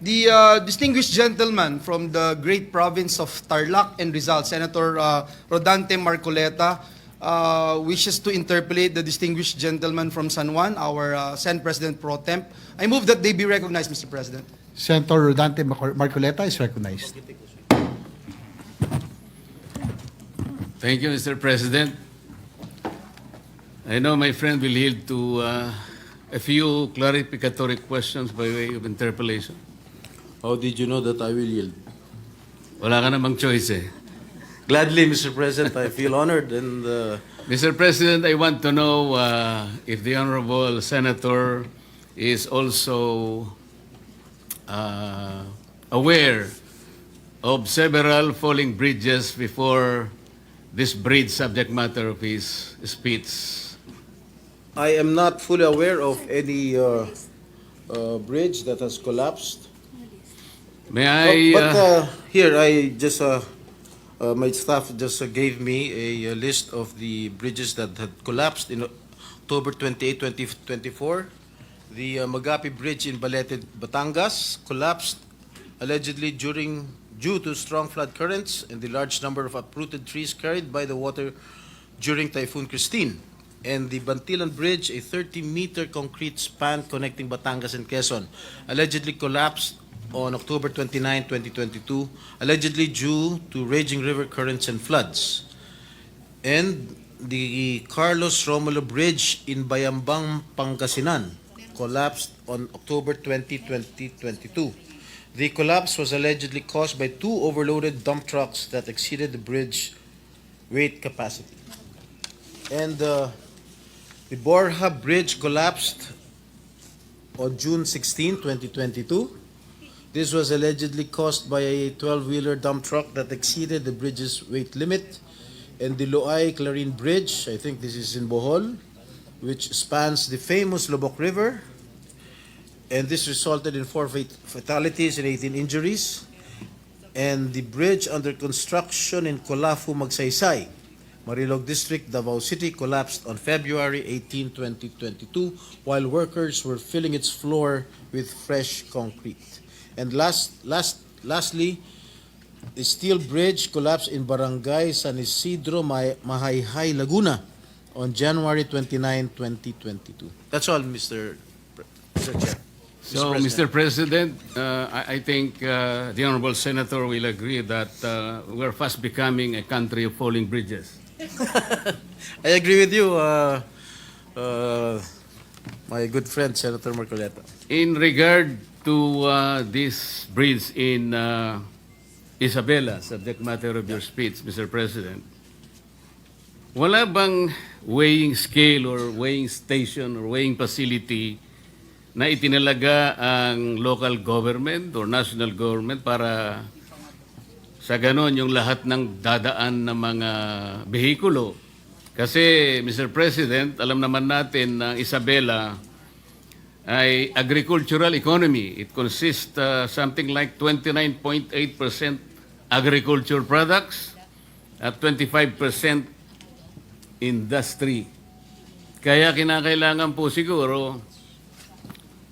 The uh, distinguished gentleman from the great province of Tarlac and Rizal, Senator uh, Rodante Marcoleta, uh, wishes to interpolate the distinguished gentleman from San Juan, our uh, Sen President Pro Temp. I move that they be recognized, Mr. President. Senator Rodante Marco- Marcoleta is recognized. Thank you, Mr. President. I know my friend will yield to uh, a few clarificatory questions by way of interpolation. How did you know that I will yield? Wala ka namang choice eh. Gladly, Mr. President, I feel honored and uh, Mr. President, I want to know uh, if the Honorable Senator is also uh, aware of several falling bridges before this bridge subject matter of his speech. I am not fully aware of any uh, uh, bridge that has collapsed. May I... But uh, uh, here, I just, uh, uh, my staff just uh, gave me a, uh list of the bridges that had collapsed in October 28, 2024. The uh, Magapi Bridge in Balete, Batangas collapsed allegedly during due to strong flood currents and the large number of uprooted trees carried by the water during Typhoon Christine. And the Bantilan Bridge, a 30-meter concrete span connecting Batangas and Quezon, allegedly collapsed on October 29, 2022, allegedly due to raging river currents and floods. And the Carlos Romulo Bridge in Bayambang, Pangasinan collapsed on October 20, 2022. The collapse was allegedly caused by two overloaded dump trucks that exceeded the bridge weight capacity. And uh, the Borja Bridge collapsed on June 16, 2022. This was allegedly caused by a 12-wheeler dump truck that exceeded the bridge's weight limit. And the Loay Clarin Bridge, I think this is in Bohol, which spans the famous Lobok River. And this resulted in four fatalities and 18 injuries. And the bridge under construction in Colafu, Magsaysay, Marilog District, Davao City collapsed on February 18, 2022, while workers were filling its floor with fresh concrete. And last, last, lastly, the steel bridge collapsed in Barangay San Isidro, Ma- Mahayhay, Laguna on January 29, 2022. That's all, Mr. Pre- Mr. Chair. So, Mr. President, uh, I, I think uh, the Honorable Senator will agree that uh, we're fast becoming a country of falling bridges. I agree with you, uh, uh, my good friend, Senator Marcoleta. In regard to uh, this bridge in uh, Isabela, subject matter of your speech, Mr. President, wala bang weighing scale or weighing station or weighing facility na itinalaga ang local government or national government para sa ganon yung lahat ng dadaan ng mga behikulo. Kasi, Mr. President, alam naman natin na Isabela ay agricultural economy. It consists uh, something like 29.8% agriculture products at 25% industry. Kaya kinakailangan po siguro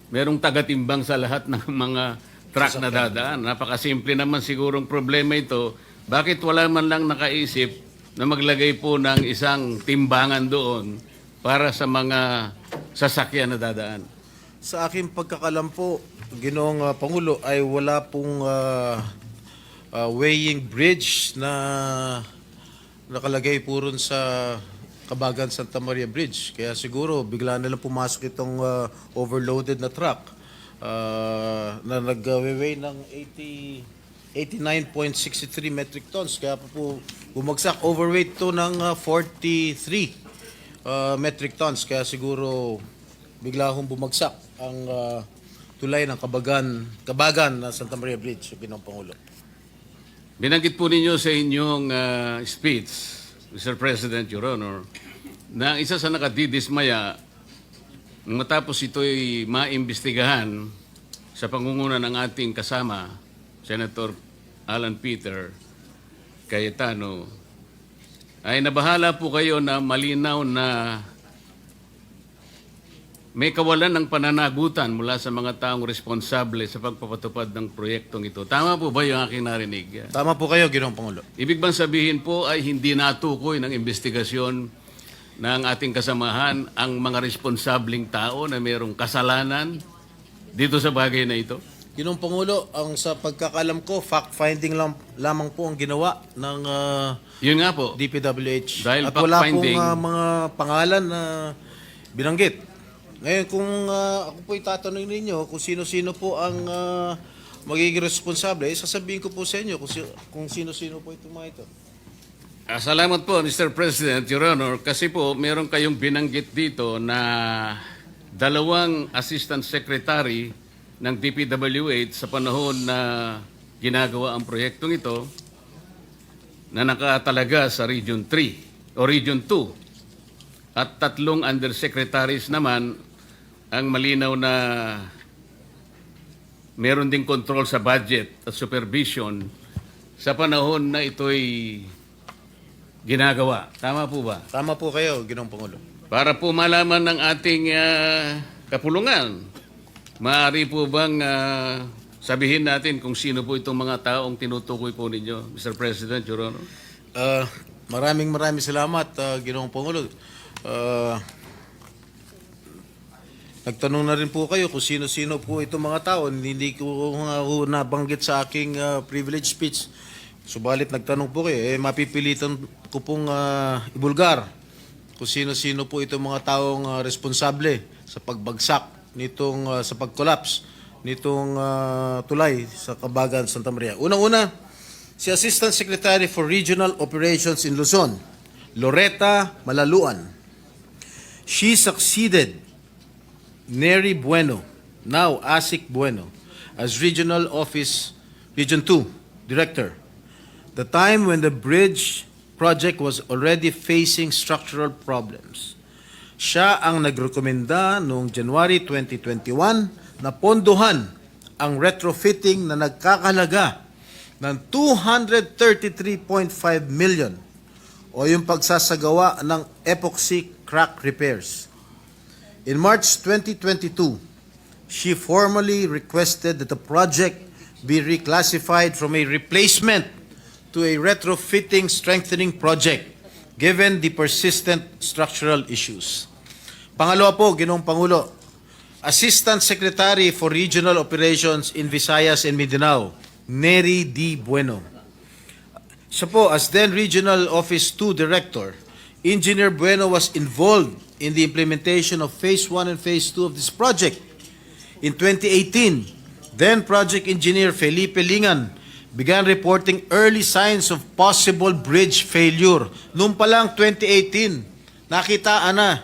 merong tagatimbang sa lahat ng mga truck na dadaan. Napakasimple naman sigurong problema ito. Bakit wala man lang nakaisip na maglagay po ng isang timbangan doon para sa mga sasakyan na dadaan? Sa aking pagkakalam po, Ginoong uh, Pangulo, ay wala pong uh, uh, weighing bridge na nakalagay po rin sa Kabagan Santa Maria Bridge. Kaya siguro bigla na lang pumasok itong uh, overloaded na truck uh, na nag-weigh ng 80 89.63 metric tons. Kaya po, po bumagsak. Overweight to ng uh, 43 uh, metric tons. Kaya siguro bigla hong bumagsak ang uh, tulay ng Kabagan, Kabagan na Santa Maria Bridge, Ginong Pangulo. Binanggit po ninyo sa inyong uh, speech, Mr. President, Your Honor, na ang isa sa nakadidismaya matapos ito'y maimbestigahan sa pangunguna ng ating kasama, Senator Alan Peter Cayetano, ay nabahala po kayo na malinaw na may kawalan ng pananagutan mula sa mga taong responsable sa pagpapatupad ng proyektong ito. Tama po ba yung aking narinig? Tama po kayo, Ginoong Pangulo. Ibig bang sabihin po ay hindi natukoy ng investigasyon ng ating kasamahan ang mga responsableng tao na mayroong kasalanan dito sa bagay na ito? Ginoong Pangulo, ang sa pagkakalam ko, fact-finding lang, lamang po ang ginawa ng ah, Yun nga po. DPWH. Dahil At wala pong fact-finding- ah, mga pangalan na binanggit. Ngayon, kung ah, ako po itatanong ninyo kung sino-sino po ang ah, magiging responsable, eh, sasabihin ko po sa inyo kung, si- kung sino-sino po itong mga ito. Ah, salamat po, Mr. President, Your Honor, kasi po meron kayong binanggit dito na dalawang Assistant Secretary ng DPWH sa panahon na ginagawa ang proyektong ito na nakatalaga sa Region 3 o Region 2 at tatlong undersecretaries naman ang malinaw na meron ding control sa budget at supervision sa panahon na ito'y ginagawa. Tama po ba? Tama po kayo, Ginoong Pangulo. Para po malaman ng ating ah, kapulungan, maaari po bang ah, sabihin natin kung sino po itong mga taong tinutukoy po ninyo, Mr. President, Your Honor? Ah, maraming maraming salamat, ah, Ginoong Pangulo. Ah, nagtanong na rin po kayo kung sino-sino po itong mga tao. Hindi ko ho nabanggit sa aking ah, privilege speech. Subalit nagtanong po kayo, eh, mapipilitan ko pong ah, ibulgar kung sino-sino po itong mga taong ah, responsable sa pagbagsak nitong ah, sa pag-collapse nitong ah, tulay sa Kabagan, Santa Maria. Unang-una, si Assistant Secretary for Regional Operations in Luzon, Loretta Malaluan. She succeeded Neri Bueno, now Asik Bueno, as Regional Office Region 2 Director. The time when the bridge project was already facing structural problems. Siya ang nagrekomenda noong January 2021 na ponduhan ang retrofitting na nagkakalaga ng 233.5 million o yung pagsasagawa ng epoxy crack repairs. In March 2022, she formally requested that the project be reclassified from a replacement to a retrofitting strengthening project given the persistent structural issues. Pangalawa po, Ginoong Pangulo, Assistant Secretary for Regional Operations in Visayas and Mindanao, Neri D. Bueno. Siya po, as then Regional Office 2 Director, Engineer Bueno was involved in the implementation of Phase 1 and Phase 2 of this project. In 2018, then Project Engineer Felipe Lingan began reporting early signs of possible bridge failure. Noong pa lang 2018, nakitaan na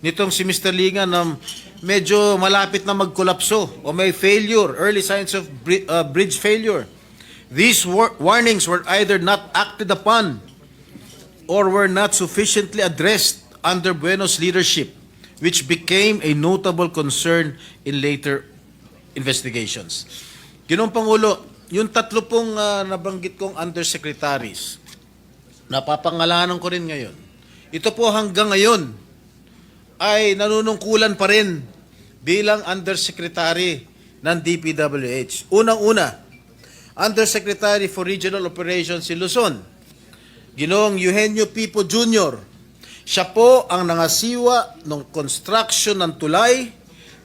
nitong si Mr. Lingan na medyo malapit na magkolapso o may failure, early signs of uh, bridge failure. These war- warnings were either not acted upon or were not sufficiently addressed under Bueno's leadership, which became a notable concern in later investigations. Ginoong Pangulo, yung tatlo pong ah, nabanggit kong undersecretaries, napapangalanan ko rin ngayon. Ito po hanggang ngayon ay nanunungkulan pa rin bilang undersecretary ng DPWH. Unang-una, Undersecretary for Regional Operations in Luzon, Ginoong Eugenio Pipo Jr. Siya po ang nangasiwa ng construction ng tulay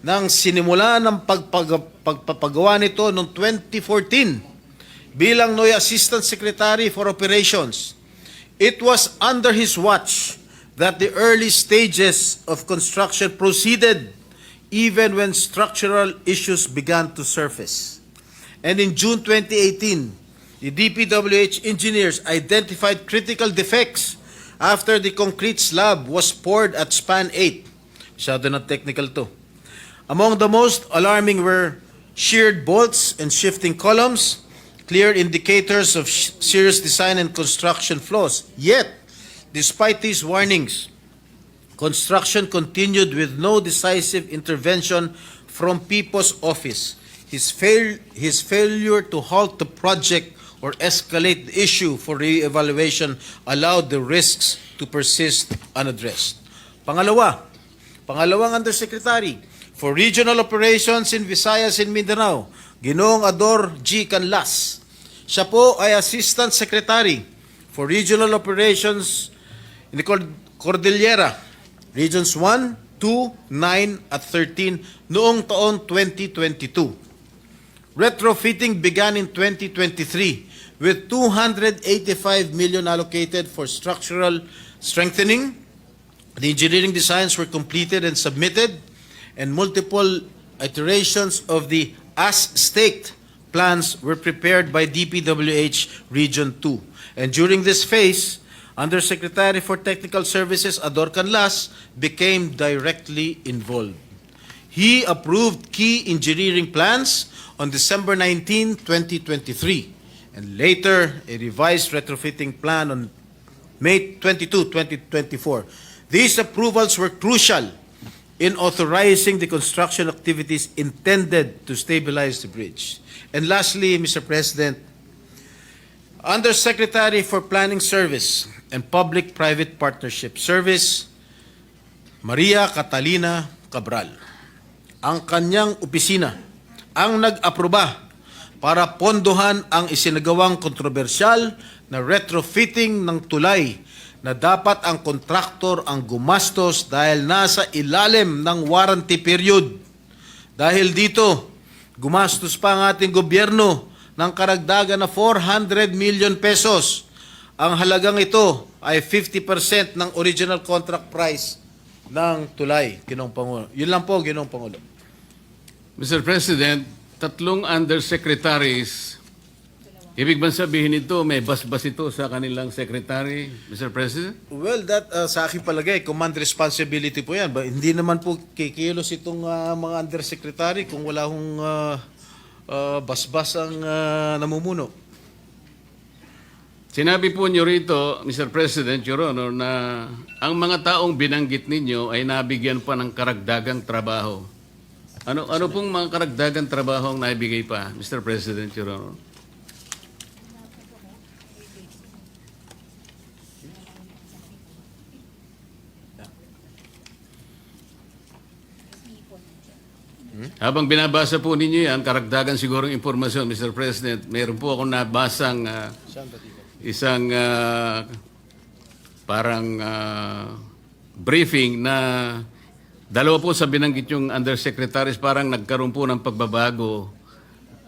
nang sinimula ng pagpag- pagpapagawa nito noong 2014 bilang Noy Assistant Secretary for Operations. It was under his watch that the early stages of construction proceeded even when structural issues began to surface. And in June 2018, the DPWH engineers identified critical defects after the concrete slab was poured at span 8. Masyado na technical to. Among the most alarming were sheared bolts and shifting columns, clear indicators of serious design and construction flaws. Yet, despite these warnings, construction continued with no decisive intervention from People's Office. His, fail, his failure to halt the project or escalate the issue for re-evaluation allowed the risks to persist unaddressed. Pangalawa, Pangalawang Undersecretary for Regional Operations in Visayas and Mindanao, Ginoong Ador G. Canlas. Siya po ay Assistant Secretary for Regional Operations in the Cord- Cordillera, Regions 1, 2, 9 at 13 noong taon 2022. Retrofitting began in 2023 with 285 million allocated for structural strengthening. The engineering designs were completed and submitted, and multiple iterations of the as-staked plans were prepared by DPWH Region 2. And during this phase, Undersecretary for Technical Services Ador Canlas became directly involved. He approved key engineering plans on December 19, 2023, and later a revised retrofitting plan on May 22, 2024. These approvals were crucial in authorizing the construction activities intended to stabilize the bridge. And lastly, Mr. President, Undersecretary for Planning Service and Public-Private Partnership Service, Maria Catalina Cabral ang kanyang opisina ang nag-aproba para pondohan ang isinagawang kontrobersyal na retrofitting ng tulay na dapat ang kontraktor ang gumastos dahil nasa ilalim ng warranty period. Dahil dito, gumastos pa ang ating gobyerno ng karagdagan na 400 million pesos. Ang halagang ito ay 50% ng original contract price ng tulay, Ginong Pangulo. Yun lang po, Ginong Pangulo. Mr. President, tatlong undersecretaries, ibig bang sabihin ito, may basbas ito sa kanilang secretary, Mr. President? Well, that uh, sa aking palagay, command responsibility po yan. Ba, hindi naman po kikilos itong uh, mga undersecretary kung wala hong uh, uh, basbas ang uh, namumuno. Sinabi po niyo rito, Mr. President, Your Honor, na ang mga taong binanggit ninyo ay nabigyan pa ng karagdagang trabaho. Ano ano pong mga karagdagang trabaho ang naibigay pa, Mr. President, Your Honor? Habang binabasa po ninyo yan, karagdagan siguro impormasyon, Mr. President, meron po akong nabasang ah, isang ah, parang ah, briefing na dalawa po sa binanggit yung undersecretaries parang nagkaroon po ng pagbabago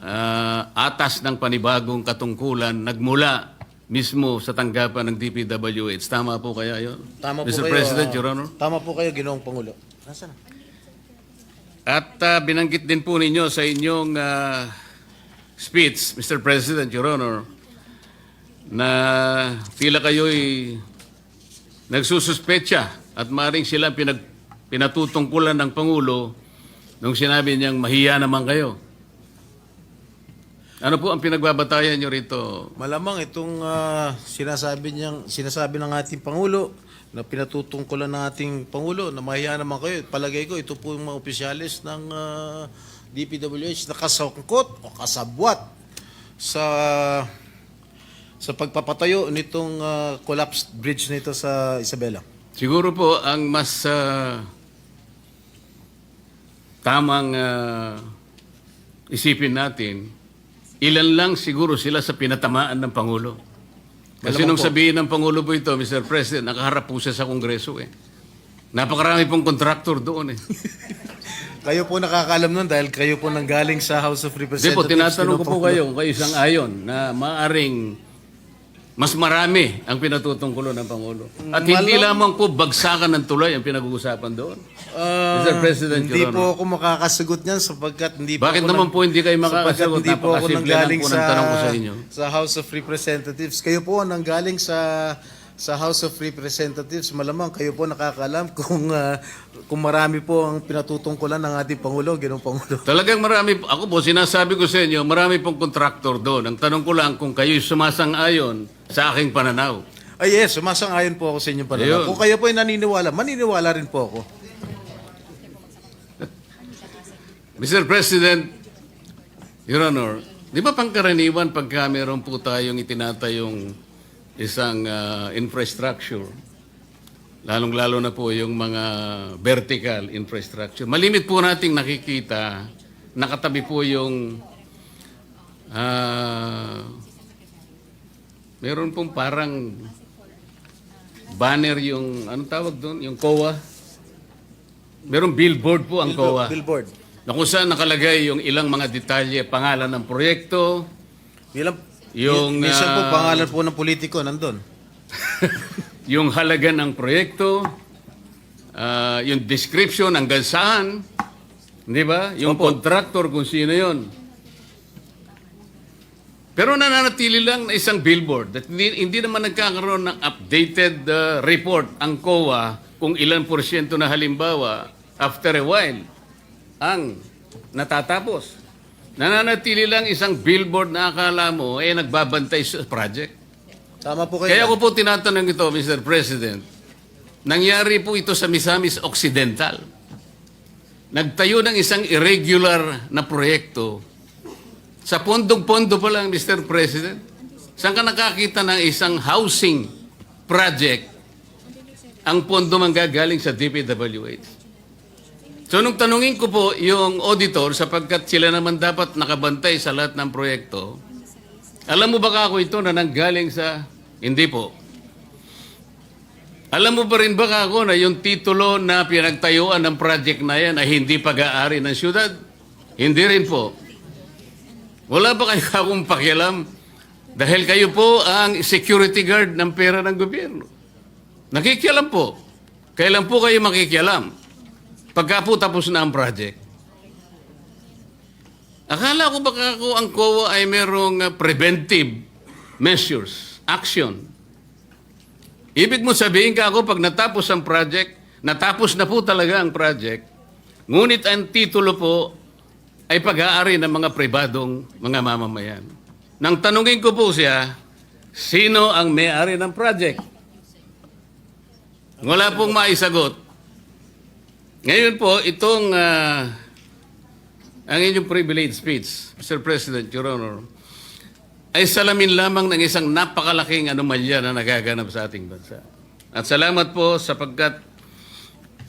ah, atas ng panibagong katungkulan nagmula mismo sa tanggapan ng DPWH. Tama po kaya yun? Tama po Mr. kayo, President, uh, Your Honor? Tama po kayo, Ginoong Pangulo. Nasaan na? At ah, binanggit din po ninyo sa inyong ah, speech, Mr. President, Your Honor, na tila kayo'y nagsususpecha at maring sila pinag, pinatutungkulan ng Pangulo nung sinabi niyang mahiya naman kayo. Ano po ang pinagbabatayan niyo rito? Malamang itong ah, sinasabi niyang sinasabi ng ating pangulo na pinatutungkulan ng ating pangulo na mahiya naman kayo. Palagay ko ito po yung mga opisyalis ng ah, DPWH na kasangkot o kasabwat sa sa pagpapatayo nitong ah, collapsed bridge nito sa Isabela. Siguro po ang mas ah, tamang ah, isipin natin, ilan lang siguro sila sa pinatamaan ng Pangulo. Kasi nung sabihin ng Pangulo po ito, Mr. President, nakaharap po siya sa Kongreso eh. Napakarami pong kontraktor doon eh. Kayo po nakakaalam nun dahil kayo po nanggaling sa House of Hindi Representatives. po, tinatanong ko po kayo kayo isang ayon na maaring mas marami ang pinatutungkulo ng Pangulo. At hindi Malam- lamang po bagsakan ng tulay ang pinag-uusapan doon. Ah, Mr. President, hindi Your po ako makakasagot niyan sapagkat hindi po Bakit ako naman nang- po hindi kayo sapagkat makakasagot? Hindi po ako Napakasimple nanggaling sa, ng tanong ko sa inyo. sa House of Representatives. Kayo po ang nanggaling sa sa House of Representatives. Malamang kayo po nakakalam kung ah, kung marami po ang pinatutungkulan ng ating Pangulo, Ginoong Pangulo. Talagang marami, ako po, sinasabi ko sa inyo, marami pong kontraktor doon. Ang tanong ko lang kung kayo'y sumasang-ayon sa aking pananaw. Ay yes, sumasang-ayon po ako sa inyong pananaw. Ayun. Kung kayo po ay naniniwala, maniniwala rin po ako. Mr. President, Your Honor, di ba pangkaraniwan pagka meron po tayong itinatayong isang ah, infrastructure, lalong-lalo na po yung mga vertical infrastructure. Malimit po nating nakikita, nakatabi po yung ah, meron pong parang banner yung, anong tawag doon? Yung COA? Meron billboard po ang COA. Billboard. Na kung saan nakalagay yung ilang mga detalye, pangalan ng proyekto, Bilang, Yung, minsan po ah, pangalan po ng politiko nandun. yung halaga ng proyekto, ah, yung description hanggang saan, di ba? Yung contractor kung sino yon. Pero nananatili lang na isang billboard. At hindi, hindi naman nagkakaroon ng updated ah, report ang COA kung ilan porsyento na halimbawa after a while ang natatapos. Nananatili lang isang billboard na akala mo eh nagbabantay sa project. Tama po kayo. Kaya ko po tinatanong ito, Mr. President. Nangyari po ito sa Misamis Occidental. Nagtayo ng isang irregular na proyekto. Sa pondong-pondo pa lang, Mr. President. Saan ka nakakita ng isang housing project ang pondo manggagaling sa DPWH? So nung tanungin ko po yung auditor sapagkat sila naman dapat nakabantay sa lahat ng proyekto, alam mo ba kako ito na nanggaling sa... Hindi po. Alam mo ba rin ba kako na yung titulo na pinagtayuan ng project na yan ay hindi pag-aari ng syudad? Hindi rin po. Wala ba kayo akong pakialam? Dahil kayo po ang security guard ng pera ng gobyerno. Nakikialam po. Kailan po kayo makikialam? Pagka po tapos na ang project. Akala ko baka ako ang COA ay merong uh, preventive measures, action. Ibig mo sabihin ka ako pag natapos ang project, natapos na po talaga ang project, ngunit ang titulo po ay pag-aari ng mga pribadong mga mamamayan. Nang tanungin ko po siya, sino ang may-ari ng project? Wala pong maisagot. Ngayon po, itong ah, ang inyong privilege speech, Mr. President, Your Honor, ay salamin lamang ng isang napakalaking anomalya na nagaganap sa ating bansa. At salamat po sapagkat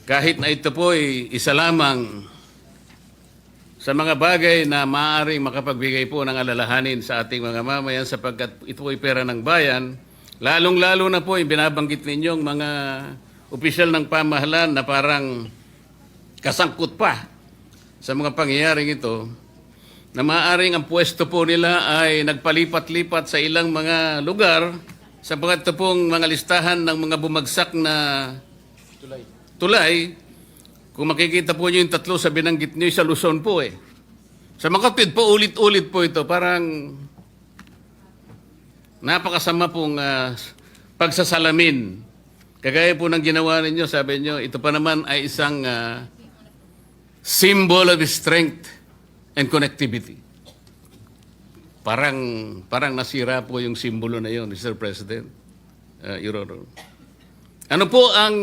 kahit na ito po ay isa lamang sa mga bagay na maaaring makapagbigay po ng alalahanin sa ating mga mamayan sapagkat ito ay pera ng bayan, lalong-lalo na po yung binabanggit ninyong mga opisyal ng pamahalaan na parang kasangkot pa sa mga pangyayaring ito na maaaring ang pwesto po nila ay nagpalipat-lipat sa ilang mga lugar sapagkat ito pong mga listahan ng mga bumagsak na tulay. Kung makikita po niyo yung tatlo sa binanggit niyo sa Luzon po eh. Sa Makatwid po, ulit-ulit po ito. Parang napakasama pong ah, pagsasalamin. Kagaya po ng ginawa ninyo, sabi niyo, ito pa naman ay isang ah, symbol of strength and connectivity. Parang parang nasira po yung simbolo na yon, Mr. President, uh, Your Honor. Ano po ang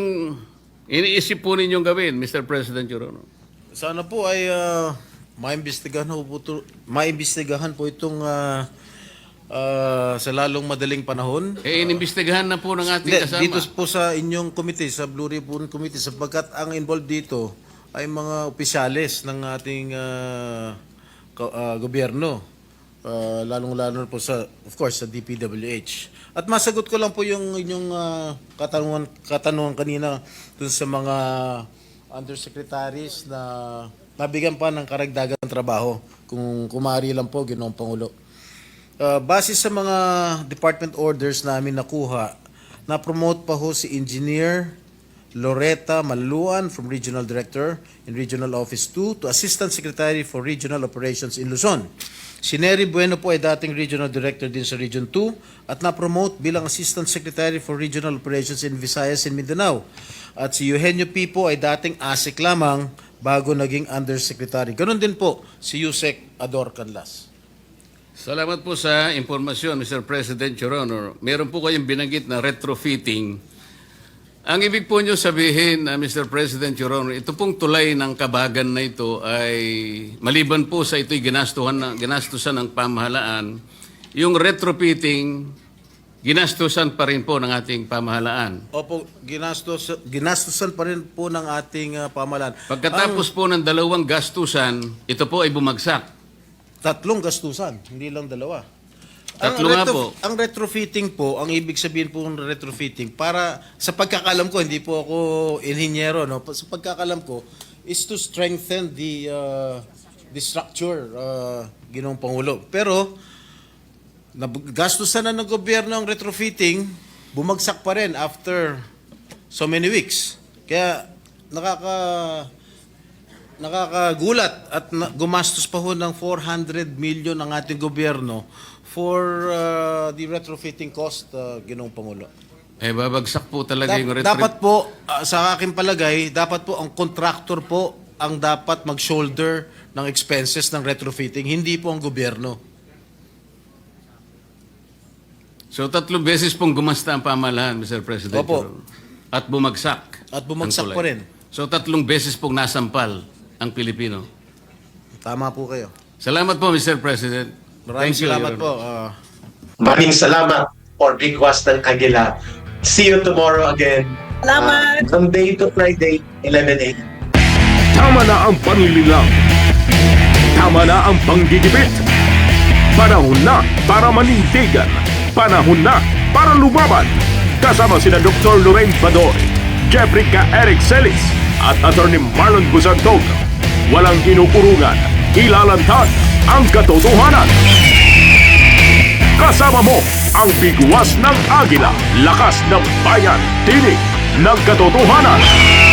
iniisip po ninyong gawin, Mr. President, Your Honor? Sana po ay ah, maimbestigahan po, po maimbestigahan po itong ah, ah, sa lalong madaling panahon. Eh, inimbestigahan na po ng ating kasama. dito po sa inyong committee, sa Blue Ribbon Committee, sapagkat ang involved dito ay mga opisyalis ng ating ka- ah, gobyerno. Ah, lalong-lalo po sa, of course, sa DPWH. At masagot ko lang po yung inyong ah, katanungan, katanungan kanina dun sa mga undersecretaries na nabigyan pa ng karagdagang trabaho kung kumari lang po, Ginoong Pangulo. Uh, base sa mga department orders namin nakuha, na-promote pa ho si Engineer Loretta Maluan from Regional Director in Regional Office 2 to Assistant Secretary for Regional Operations in Luzon. Si Nery Bueno po ay dating Regional Director din sa Region 2 at na-promote bilang Assistant Secretary for Regional Operations in Visayas and Mindanao. At si Eugenio Pipo ay dating ASIC lamang bago naging Undersecretary. Ganon din po si Yusek Ador Canlas. Salamat po sa impormasyon, Mr. President, Your Honor. Meron po kayong binanggit na retrofitting. Ang ibig po nyo sabihin, uh, Mr. President, Your Honor, ito pong tulay ng kabagan na ito ay maliban po sa ito'y ginastuhan na, ginastusan ng pamahalaan, yung retrofitting ginastusan pa rin po ng ating pamahalaan. Opo, ginastos, ginastosan pa rin po ng ating uh, pamahalaan. Pagkatapos po ng dalawang gastusan, ito po ay bumagsak. Tatlong gastusan, hindi lang dalawa. Tatlo nga po. Ang retrofitting po, ang ibig sabihin po ng retrofitting, para sa pagkakalam ko, hindi po ako inhinyero, no? sa pagkakalam ko, is to strengthen the uh, the structure, uh, ginong Pangulo. Pero, gastusan na ng gobyerno ang retrofitting, bumagsak pa rin after so many weeks. Kaya, nakaka nakakagulat at na- gumastos pa ho ng 400 million ang ating gobyerno for uh, the retrofitting cost, uh, Ginong Pangulo. Eh, babagsak po talaga Dap- yung retro- dapat po, uh, sa aking palagay, dapat po ang contractor po ang dapat mag-shoulder ng expenses ng retrofitting, hindi po ang gobyerno. So, tatlong beses pong gumasta ang pamahalaan, Mr. President. Opo. At bumagsak. At bumagsak tulay. rin. So, tatlong beses pong nasampal ang Pilipino. Tama po kayo. Salamat po, Mr. President. Maraming Thank you, salamat Your po. Uh, Maraming salamat for Bigwas ng Agila. See you tomorrow again. Salamat. Uh, from day to Friday, 11 a.m. Tama na ang panlililang. Tama na ang panggigipit. Panahon na para manindigan. Panahon na para lumaban. Kasama sina Dr. Lorraine Badoy, Jeffrey K. Eric Celis, at Attorney Marlon Busantog. Walang inukurungan, ilalantad ang katotohanan. Kasama mo ang bigwas ng agila, lakas ng bayan, tinig ng katotohanan.